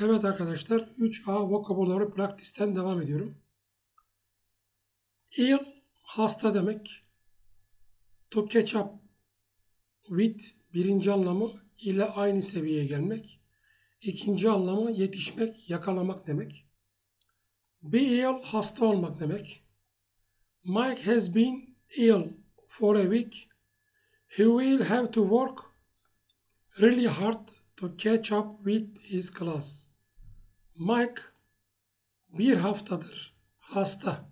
Evet arkadaşlar 3A Vocabulary Practice'ten devam ediyorum. Ill hasta demek. To catch up with birinci anlamı ile aynı seviyeye gelmek. İkinci anlamı yetişmek, yakalamak demek. Be ill hasta olmak demek. Mike has been ill for a week. He will have to work really hard to catch up with his class. Mike bir haftadır hasta.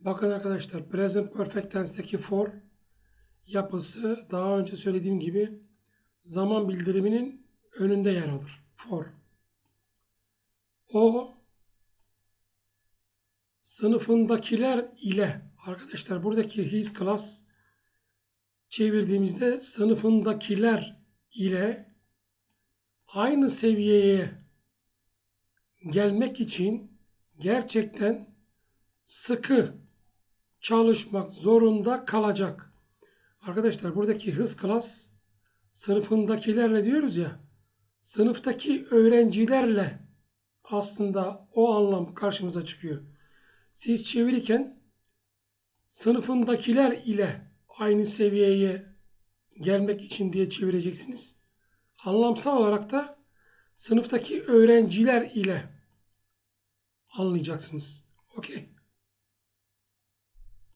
Bakın arkadaşlar present perfect tense'teki for yapısı daha önce söylediğim gibi zaman bildiriminin önünde yer alır. For. O sınıfındakiler ile arkadaşlar buradaki his class çevirdiğimizde sınıfındakiler ile aynı seviyeye gelmek için gerçekten sıkı çalışmak zorunda kalacak. Arkadaşlar buradaki hız klas sınıfındakilerle diyoruz ya sınıftaki öğrencilerle aslında o anlam karşımıza çıkıyor. Siz çevirirken sınıfındakiler ile aynı seviyeye gelmek için diye çevireceksiniz. Anlamsal olarak da sınıftaki öğrenciler ile anlayacaksınız. Okey.